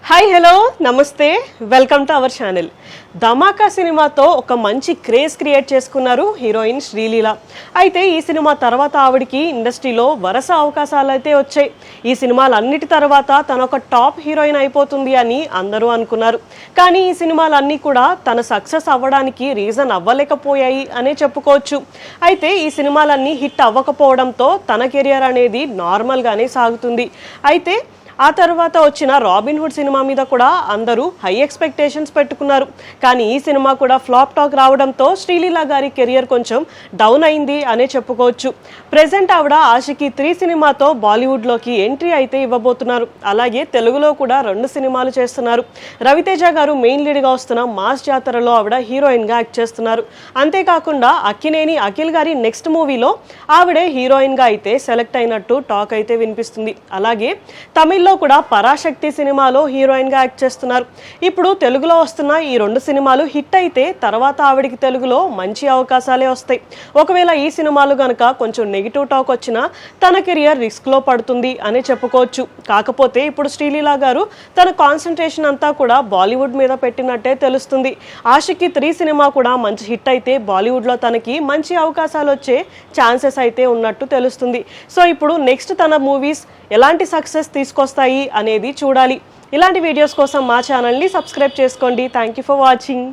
Hi hello namaste welcome to our channel Dhamaka సినిమాతో ఒక మంచి క్రేజ్ క్రియేట్ చేసుకున్నారు హీరోయిన్ శ్రీలీల. అయితే ఈ సినిమా తర్వాత ఆవిడికి ఇండస్ట్రీలో వరుస అవకాశాలు అయితే వచ్చాయి. ఈ సినిమాలన్నిటి తర్వాత తన ఒక టాప్ హీరోయిన్ అయిపోతుంది అని అందరూ అనుకున్నారు. కానీ ఈ సినిమాలన్నీ కూడా తన సక్సెస్ అవ్వడానికి రీజన్ అవ్వలేకపోయాయి అనే చెప్పుకోవచ్చు. అయితే ఈ సినిమాలన్నీ హిట్ అవ్వకపోవడంతో తన కెరియర్ అనేది నార్మల్గానే సాగుతుంది. అయితే ఆ తర్వాత వచ్చిన రాబిన్ హుడ్ సినిమా మీద కూడా అందరూ హై ఎక్స్పెక్టేషన్స్ పెట్టుకున్నారు. కానీ ఈ సినిమా కూడా ఫ్లాప్ టాక్ రావడంతో శ్రీలీల గారి కెరియర్ కొంచెం డౌన్ అయింది అనే చెప్పుకోవచ్చు. ప్రెసెంట్ ఆవిడ ఆషికి త్రీ సినిమాతో బాలీవుడ్లోకి ఎంట్రీ అయితే ఇవ్వబోతున్నారు. అలాగే తెలుగులో కూడా రెండు సినిమాలు చేస్తున్నారు. రవితేజ గారు మెయిన్ లీడ్గా వస్తున్న మాస్ జాతరలో ఆవిడ హీరోయిన్గా యాక్ట్ చేస్తున్నారు. అంతేకాకుండా అక్కినేని అఖిల్ గారి నెక్స్ట్ మూవీలో ఆవిడే హీరోయిన్గా అయితే సెలెక్ట్ అయినట్టు టాక్ అయితే వినిపిస్తుంది. అలాగే తమిళ్ళో కూడా పరాశక్తి సినిమాలో హీరోయిన్గా యాక్ట్ చేస్తున్నారు. ఇప్పుడు తెలుగులో వస్తున్న ఈ రెండు సినిమాలు హిట్ అయితే తర్వాత ఆవిడికి తెలుగులో మంచి అవకాశాలే వస్తాయి. ఒకవేళ ఈ సినిమాలు గనక కొంచెం నెగిటివ్ టాక్ వచ్చినా తన కెరియర్ రిస్క్లో పడుతుంది అని చెప్పుకోవచ్చు. కాకపోతే ఇప్పుడు శ్రీలీలా గారు తన కాన్సన్ట్రేషన్ అంతా కూడా బాలీవుడ్ మీద పెట్టినట్టే తెలుస్తుంది. ఆషికి త్రీ సినిమా కూడా మంచి హిట్ అయితే బాలీవుడ్లో తనకి మంచి అవకాశాలు వచ్చే ఛాన్సెస్ అయితే ఉన్నట్టు తెలుస్తుంది. సో ఇప్పుడు నెక్స్ట్ తన మూవీస్ ఎలాంటి సక్సెస్ వస్తాయి అనేది చూడాలి. ఇలాంటి వీడియోస్ కోసం మా ఛానల్ని సబ్స్క్రైబ్ చేసుకోండి. Thank you for watching